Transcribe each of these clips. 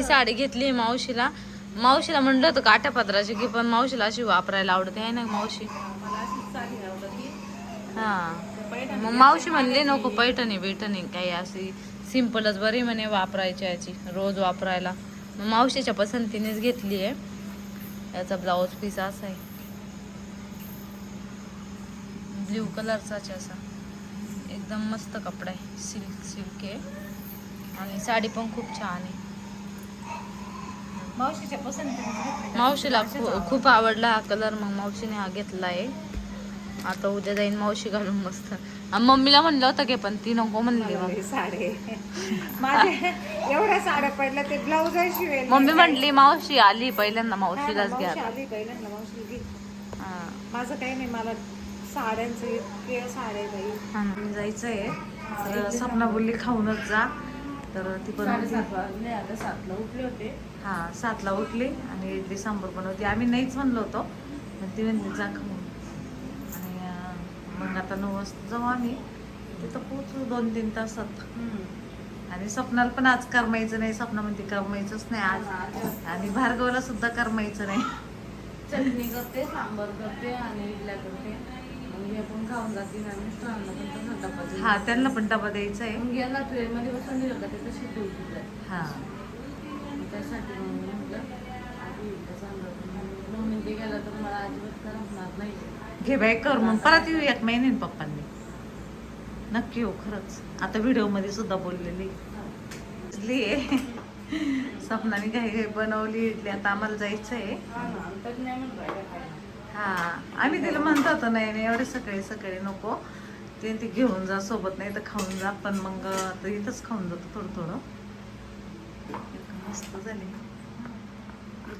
ही साडी घेतली मावशीला. मावशीला म्हणलं होतं काट्या पत्राची की पण मावशीला अशी वापरायला आवडते. आहे ना मावशी? हा. मग मावशी म्हणली नको पैठणी बिठणी काही अशी सिंपलच बरी म्हणे वापरायची याची रोज वापरायला. मग मावशीच्या पसंतीनेच घेतली आहे. याचा ब्लाऊज पीस असा आहे. ब्ल्यू कलरचाच असा. एकदम मस्त कपडा आहे. सिल्क सिल्क आहे. आणि साडी पण खूप छान आहे. मावशीच्या पसंतीने मावशीला खूप आवडला हा कलर मग मावशीने हा घेतला आहे आता उद्या जाईन मावशी घालून मस्त. मम्मीला म्हणलं होतं की पण ती नको म्हणली मग. साडे. माझे एवढ्या साड्या पडल्या ते ब्लाऊज शिवेल मम्मी म्हटली मावशी आली पहिल्यांदा मावशीलाच मावशी घ्या. आली पहिल्यांदा मावशी घे. माझं काही नाही मला साड्यांचं इतके साड्या हा. जायचंय. तर सपना बोलली खाऊनच जा. तर ती बनवली आता सातला उठले होते. हा सातला उठली आणि इडली सांबर बनवती. आम्ही नाहीच म्हणलो होतो पण ती म्हणली जा खाऊन आणि मग आता नऊ वाजता जाऊ आम्ही. तिथं पोचू दोन तीन तासात. आणि स्वप्नाला पण आज करमायचं नाही. स्वप्ना म्हणते करमायचंच नाही आज. आणि भार्गवला सुद्धा करमायचं नाही. चटणी करते सांबर करते आणि इडल्या करते मग हे पण खाऊन जातील आणि मिस्टरांना पण तसं डबा देईन. हा त्यांना पण डबा द्यायचा आहे. यांना ट्रेन मध्ये बसून दिलं का ते तशी ठेवतील हा. त्यासाठी मग मी म्हटलं आधी गेलं तर मला अजिबात करमणार नाही. घे बाई कर मग. परत येऊ एक महिन्याने पप्पांनी. नक्की हो खरंच. आता व्हिडिओमध्ये सुद्धा बोललेली. इडली आहे. स्वप्नाने घाई घाई बनवली इडली. आता आम्हाला जायचं आहे हा तर आम्ही तिला म्हणत होतो नाही नाही एवढे सकाळी सकाळी नको. ते ते घेऊन जा सोबत नाही तर खाऊन जा. पण मग आता इथंच खाऊन जातो थोडं थोडं. मस्त झाली.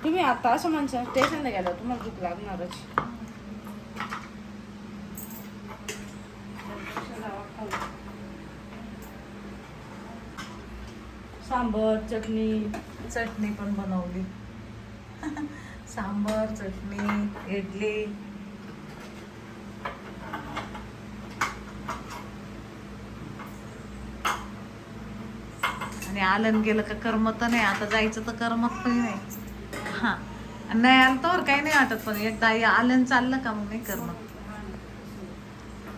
तुम्ही आता असं म्हणशाल स्टेशनला गेला तुम्हाला भूक लागणारच. सांबर चटणी. चटणी पण बनवली. सांबर चटणी इडली. आणि आलन गेलं का करमत नाही. आता जायचं तर करमत पण नाही. हा. आणि नाही आलं तर काही नाही वाटत पण. एकदा आलं आलन चाललं का मग नाही करमत.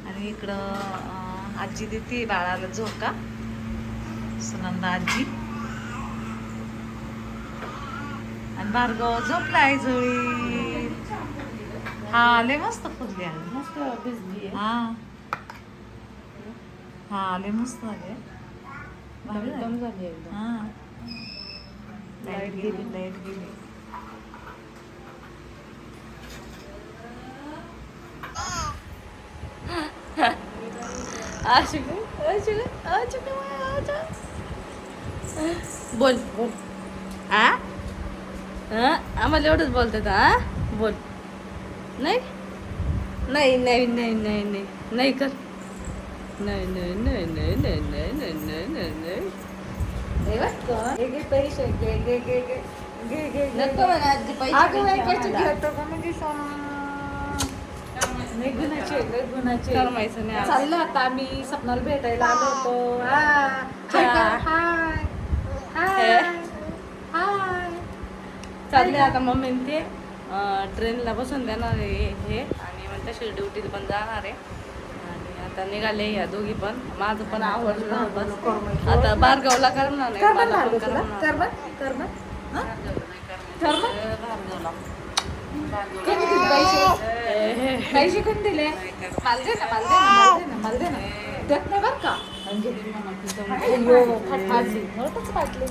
आणि इकडं आजी देते बाळाला झोका. सुनंदा आजी. आणि भार्गव झोपलाय जुळी. हा लय मस्त फुगली आहे. मस्त भिजली आहे. हा. हा लय मस्त झाले भारी झाली. एकदम झाली एकदम. हा. लाइट गेली लाइट गेली. बोल बोल. आ? आम्हाला एवढंच बोलतात हा बोल नाही नाही नाही नाही नाही नाही नाही कर नाही नाही नाही नाही नाही नाही नाही नाही नाही नाही पैसे घे घे घे घे घे घे नको म्हणा आजी पैसे आम्हाला. घेतो का म्हणजे गुणाचे गुणाचे नाही. चाललं आता आम्ही सपनाला भेटायला आलो होतो हा. चालले आता मम्मी ते ट्रेनला बसून देणार आहे हे आणि मग तशी ड्युटीला पण जाणार आहे. आणि आता निघाले या दोघी पण. माझं पण आवडलं बस आता बारगावला करणार नाही दिले पैसे? ए. पैसे कोण दिले? मला दे ना मला दे ना. मला दे ना मला दे ना देत नाही बरं का फाटली फाटली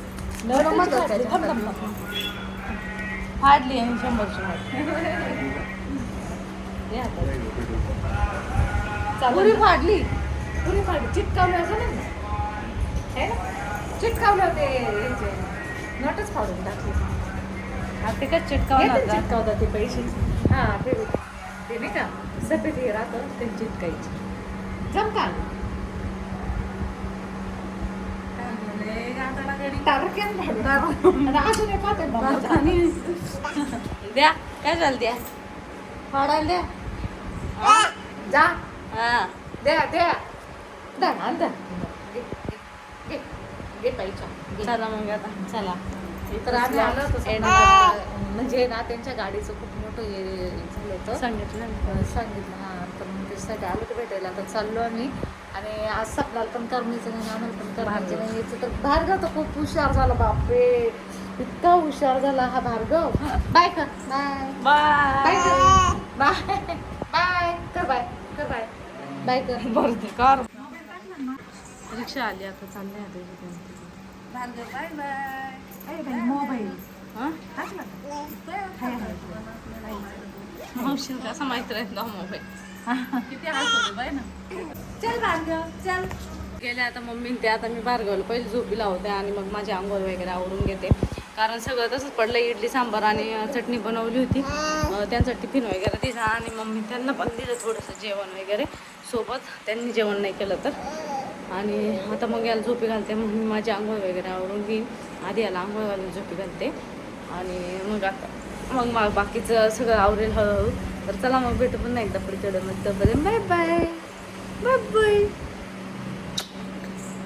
हार्डली आहे शंभर शंभर पुरी फाडली. पुरी फाडली. चिटकावलं असं ना? चिटकावलं ते नटच फाडून टाकले. ते काय चिटकावलं चिटकावतात ते पैसे. हां ते नाही का? सफेद हे राहतं ते चिटकायचे. जमका अजून एक. द्या काय झालं द्या? फाडायला द्या. जा. हा. द्या द्या. द्या ना, द्या. चला मग आता. चला. तर आम्ही आलो होतो म्हणजे ना त्यांच्या गाडीचं खूप मोठं हे झालं होतं. सांगितलं. सांगितलं हां. तर मग त्याच्यासाठी आलो भेटायला. आता चाललो आम्ही. आणि आज सपनाला पण करमीचं नाही आम्हाला पण करमायचं नाही. याचं तर भार्गव तर खूप हुशार झाला बापरे. इतका हुशार झाला हा भार्गव. बाय कर. बाय बाय कर. बाय बाय कर बाय. कर बाय. बाय कर. बरं कार. रिक्षा आली आता चालले आता बाय बाय मोबाईल मावशी कसा माहीत राहिला मोबाईल किती हसत बाय ना. चल भार्गव चल. गेले आता मम्मी ते आता मी भार्गवला पहिले झोपी लावते आणि मग माझी आंघोळ वगैरे आवरून घेते. कारण सगळं तसंच पडलं इडली सांबार आणि चटणी बनवली होती. त्यांचा टिफिन वगैरे दिला आणि मम्मी त्यांना पण दिलं थोडंसं जेवण वगैरे. सोबत त्यांनी जेवण नाही केलं तर. आणि आता मग याला झोपी घालते. मग मी माझी आंघोळ वगैरे आवरून घेईन. आधी याला आंघोळ घालून झोपी घालते. आणि मग आता मग बाकीचं सगळं आवरेल हळूहळू. तर चला मग भेटू पण एकदा पुढच्या मग बाय बाय. Bye bye.